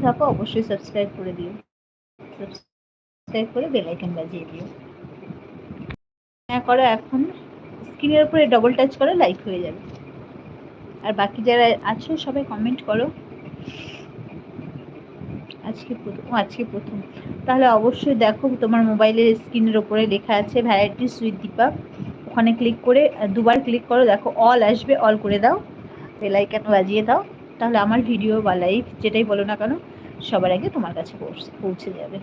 থাকো, অবশ্যই সাবস্ক্রাইব করে দিও। সাবস্ক্রাইব করে বেল আইকন বাজিয়ে দিও। হ্যাঁ করো এখন। স্ক্রিনের উপরে ডবল টাচ করো লাইক হয়ে যাবে। আর বাকি যারা আছো, সবাই কমেন্ট করো। আজকে প্রথম আজকে প্রথম। তাহলে অবশ্যই দেখো, তোমার মোবাইলের স্ক্রিনের ওপরে লেখা আছে ভ্যারাইটিস উইথ দীপা ওখানে ক্লিক করে, দুবার ক্লিক করো, দেখো অল আসবে অল করে দাও। বেল আইকন বাজিয়ে দাও। তাহলে আমার ভিডিও বা লাইভ যেটাই বলো না কেন, সবার আগে তোমার কাছে পৌঁছে- যাবে।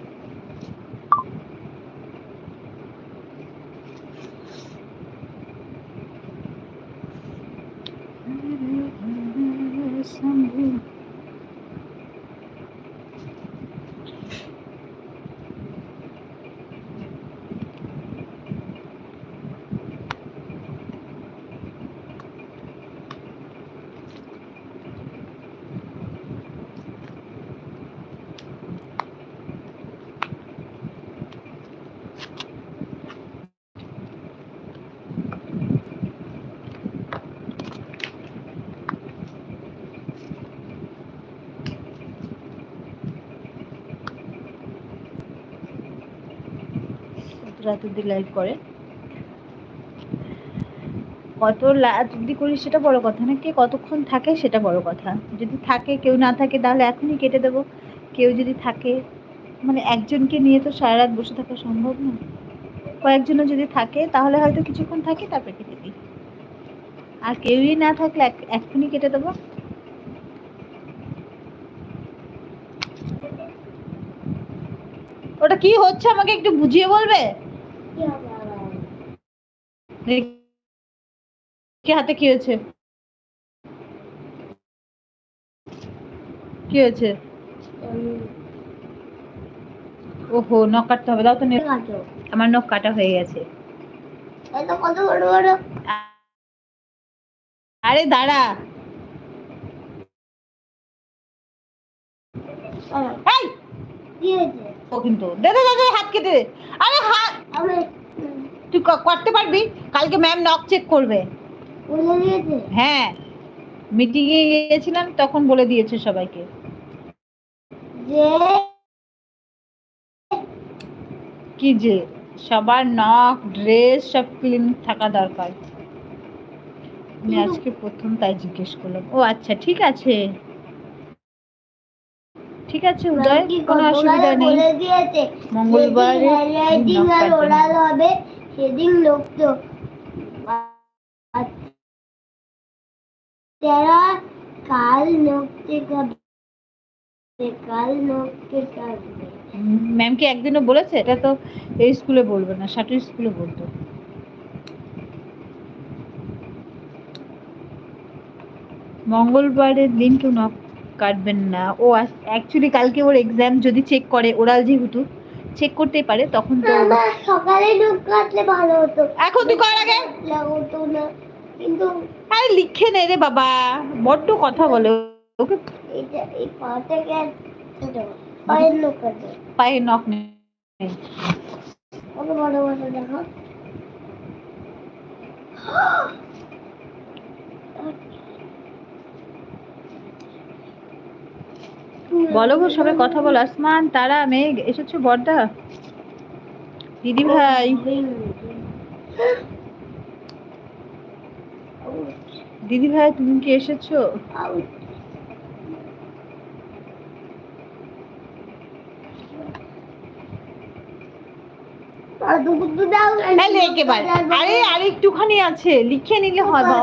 রাত অব্দি লাইভ করে। কত রাত অব্দি করি সেটা বড় কথা না, কে কতক্ষণ থাকে সেটা বড় কথা। যদি থাকে, কেউ না থাকে, তাহলে এখনই কেটে দেবো। কেউ যদি থাকে মানে একজনকে নিয়ে তো সারা রাত বসে থাকা সম্ভব না। কয়েকজনও যদি থাকে, তাহলে হয়তো কিছুক্ষণ থাকে, তারপরে কেটে দিই। আর কেউই না থাকলে এক- এক্ষুনি কেটে দেবো। ওটা কি হচ্ছে, আমাকে একটু বুঝিয়ে বলবে? কি হাতে কি হয়েছে? কি হয়েছে? ওহো নখ কাটতে হবে দাও তো আমার নখ কাটা হয়ে গেছে। আরে দাঁড়া। কিন্তু দে দে দে হাত কেটে দে। আরে হাত তুই করতে পারবি? কালকে ম্যাম নখ চেক করবে। হ্যাঁ। মিটিং এ গিয়েছিলাম তখন বলে দিয়েছে সবাইকে। যে কি যে সবার নখ ড্রেস সব ক্লিন থাকা দরকার। আমি আজকে প্রথম তাই জিজ্ঞেস করলাম। ও আচ্ছা ঠিক আছে। ঠিক আছে উদয় কোনো অসুবিধা নেই। মঙ্গলবারে হবে সেদিন তো তেরা কাল নকতে কাটবে কাল কাটবে ম্যাম কি একদিনও বলেছে? এটা তো এই স্কুলে বলবে না সাটুর স্কুলে বলতো। মঙ্গলবারের দিন কেউ নখ কাটবেন না। ও অ্যাকচুয়ালি কালকে ওর এক্সাম যদি চেক করে, ওরাল যেহেতু চেক করতেই পারে তখন তো সকালে নখ কাটলে ভালো হতো। এখন তুই কর আগে। হতো না কিন্তু আরে লিখে নে রে বাবা বড্ড কথা বলে ওকে। এটা এই পাটাকে ছোট? পায়ের নখ কাটবে পায়ে নখ নেই কত বড় বড় দেখো। বলো গো সবাই কথা বলো। আসমান তারা মেঘ এসেছ বর্দা? দিদি ভাই। দিদি ভাই তুমি কি এসেছ? আর আরে একটুখানি আছে লিখে নিলে হয় বাবা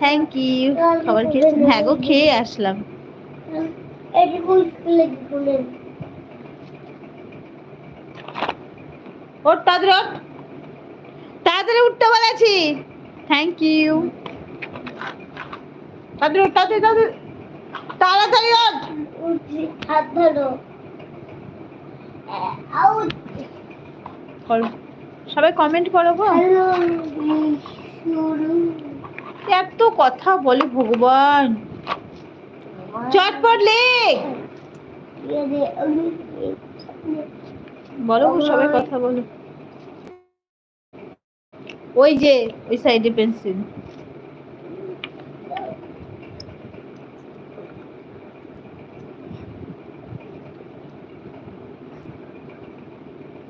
থ্যাংক ইউ খাবার খেয়েছেন? হ্যাঁ গো খেয়ে আসলাম। ওর ওঠ তাড়াতাড়ি উঠতে বলেছি। থ্যাংক ইউ তাড়াতাড়ি ওঠ তাড়াতাড়ি তাড়াতাড়ি। তাড়াতাড়ি ওঠ। উঠছি হাত ধরো। করো। সবাই কমেন্ট করো গো। এত কথা বলে ভগবান। চটপট লেখ। বলো সবাই কথা বলো। ওই যে ওই সাইডে পেন্সিল